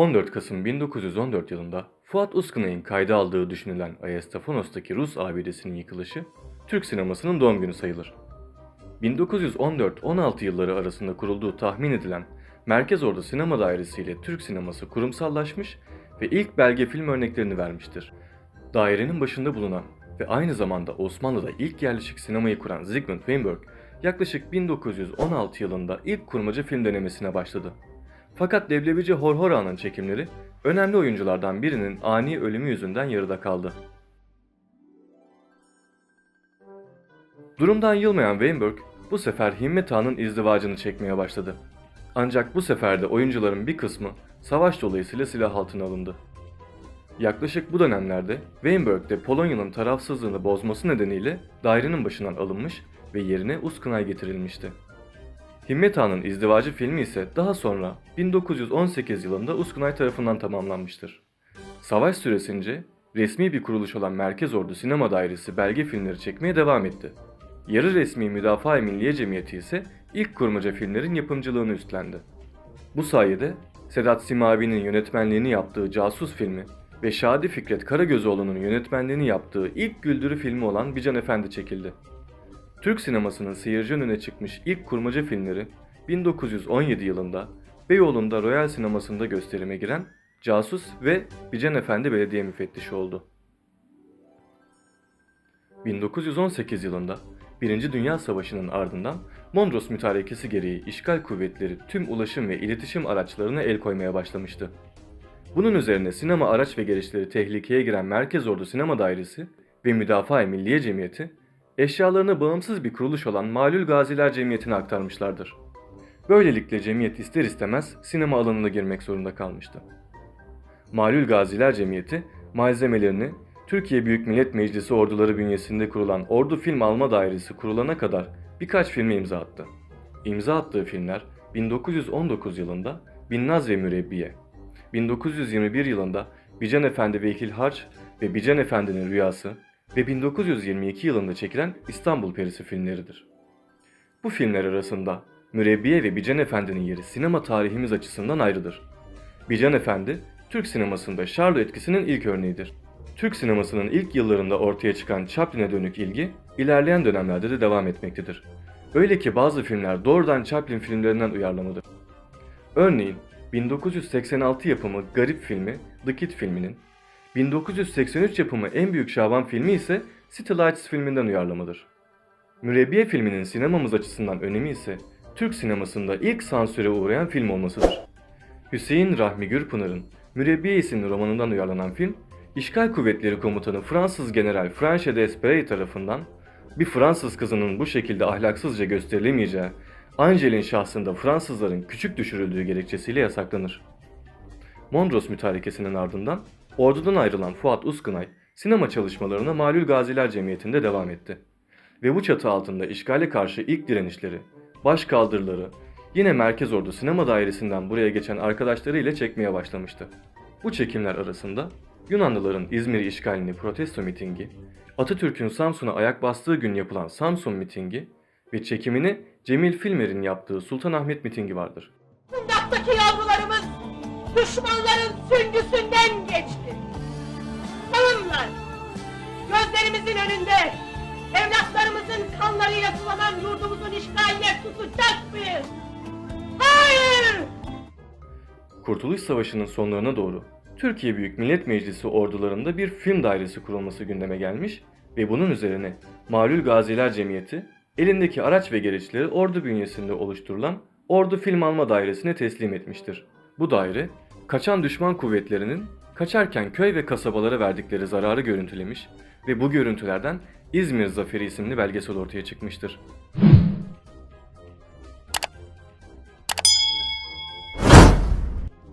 14 Kasım 1914 yılında Fuat Uskınay'ın kayda aldığı düşünülen Ayastafonos'taki Rus abidesinin yıkılışı Türk sinemasının doğum günü sayılır. 1914-16 yılları arasında kurulduğu tahmin edilen Merkez Ordu Sinema Dairesi ile Türk sineması kurumsallaşmış ve ilk belge film örneklerini vermiştir. Dairenin başında bulunan ve aynı zamanda Osmanlı'da ilk yerleşik sinemayı kuran Zygmunt Weinberg yaklaşık 1916 yılında ilk kurmaca film denemesine başladı. Fakat Leblebici Horhora'nın çekimleri önemli oyunculardan birinin ani ölümü yüzünden yarıda kaldı. Durumdan yılmayan Weinberg bu sefer Himmet Ağa'nın izdivacını çekmeye başladı. Ancak bu sefer de oyuncuların bir kısmı savaş dolayısıyla silah altına alındı. Yaklaşık bu dönemlerde Weinberg de Polonya'nın tarafsızlığını bozması nedeniyle dairenin başından alınmış ve yerine Uskınay getirilmişti. Himmet Ağa'nın izdivacı filmi ise daha sonra 1918 yılında Uskınay tarafından tamamlanmıştır. Savaş süresince resmi bir kuruluş olan Merkez Ordu Sinema Dairesi belge filmleri çekmeye devam etti. Yarı resmi Müdafaa-i Milliye Cemiyeti ise ilk kurmaca filmlerin yapımcılığını üstlendi. Bu sayede Sedat Simavi'nin yönetmenliğini yaptığı Casus filmi ve Şadi Fikret Karagözoğlu'nun yönetmenliğini yaptığı ilk güldürü filmi olan Bican Efendi çekildi. Türk sinemasının seyirci önüne çıkmış ilk kurmaca filmleri 1917 yılında Beyoğlu'nda Royal Sineması'nda gösterime giren Casus ve Bican Efendi Belediye Müfettişi oldu. 1918 yılında Birinci Dünya Savaşı'nın ardından Mondros mütarekesi gereği işgal kuvvetleri tüm ulaşım ve iletişim araçlarına el koymaya başlamıştı. Bunun üzerine sinema araç ve gereçleri tehlikeye giren Merkez Ordu Sinema Dairesi ve Müdafaa-i Milliye Cemiyeti eşyalarını bağımsız bir kuruluş olan Malül Gaziler Cemiyeti'ne aktarmışlardır. Böylelikle cemiyet ister istemez sinema alanına girmek zorunda kalmıştı. Malül Gaziler Cemiyeti malzemelerini Türkiye Büyük Millet Meclisi orduları bünyesinde kurulan Ordu Film Alma Dairesi kurulana kadar birkaç filme imza attı. İmza attığı filmler 1919 yılında Binnaz ve Mürebbiye, 1921 yılında Bican Efendi ve İkil Harç ve Bican Efendi'nin Rüyası ve 1922 yılında çekilen İstanbul Perisi filmleridir. Bu filmler arasında Mürebbiye ve Bican Efendi'nin yeri sinema tarihimiz açısından ayrıdır. Bican Efendi, Türk sinemasında Şarlo etkisinin ilk örneğidir. Türk sinemasının ilk yıllarında ortaya çıkan Chaplin'e dönük ilgi, ilerleyen dönemlerde de devam etmektedir. Öyle ki bazı filmler doğrudan Chaplin filmlerinden uyarlamadır. Örneğin 1986 yapımı Garip filmi The Kid filminin, 1983 yapımı En Büyük Şaban filmi ise City Lights filminden uyarlamadır. Mürebbiye filminin sinemamız açısından önemi ise Türk sinemasında ilk sansüre uğrayan film olmasıdır. Hüseyin Rahmi Gürpınar'ın Mürebbiye isimli romanından uyarlanan film, İşgal Kuvvetleri Komutanı Fransız General Franche d'Espèrey tarafından bir Fransız kızının bu şekilde ahlaksızca gösterilemeyeceği, Angel'in şahsında Fransızların küçük düşürüldüğü gerekçesiyle yasaklanır. Mondros mütarekesinin ardından ordudan ayrılan Fuat Uskınay sinema çalışmalarına Malül Gaziler Cemiyeti'nde devam etti. Ve bu çatı altında işgale karşı ilk direnişleri, baş kaldırıları yine Merkez Ordu Sinema Dairesi'nden buraya geçen arkadaşları ile çekmeye başlamıştı. Bu çekimler arasında Yunanlıların İzmir işgalini protesto mitingi, Atatürk'ün Samsun'a ayak bastığı gün yapılan Samsun mitingi ve çekimini Cemil Filmer'in yaptığı Sultanahmet mitingi vardır. Kundaktaki yavrularımız düşmanların süngüsünden geçti. Gözlerimizin önünde evlatlarımızın kanlarıyla sulanan yurdumuzun işgaline tutacak mıyız? Hayır! Kurtuluş Savaşı'nın sonlarına doğru Türkiye Büyük Millet Meclisi ordularında bir film dairesi kurulması gündeme gelmiş ve bunun üzerine Malül Gaziler Cemiyeti elindeki araç ve gereçleri ordu bünyesinde oluşturulan Ordu Film Alma Dairesi'ne teslim etmiştir. Bu daire kaçan düşman kuvvetlerinin kaçarken köy ve kasabalara verdikleri zararı görüntülemiş ve bu görüntülerden İzmir Zaferi isimli belgesel ortaya çıkmıştır.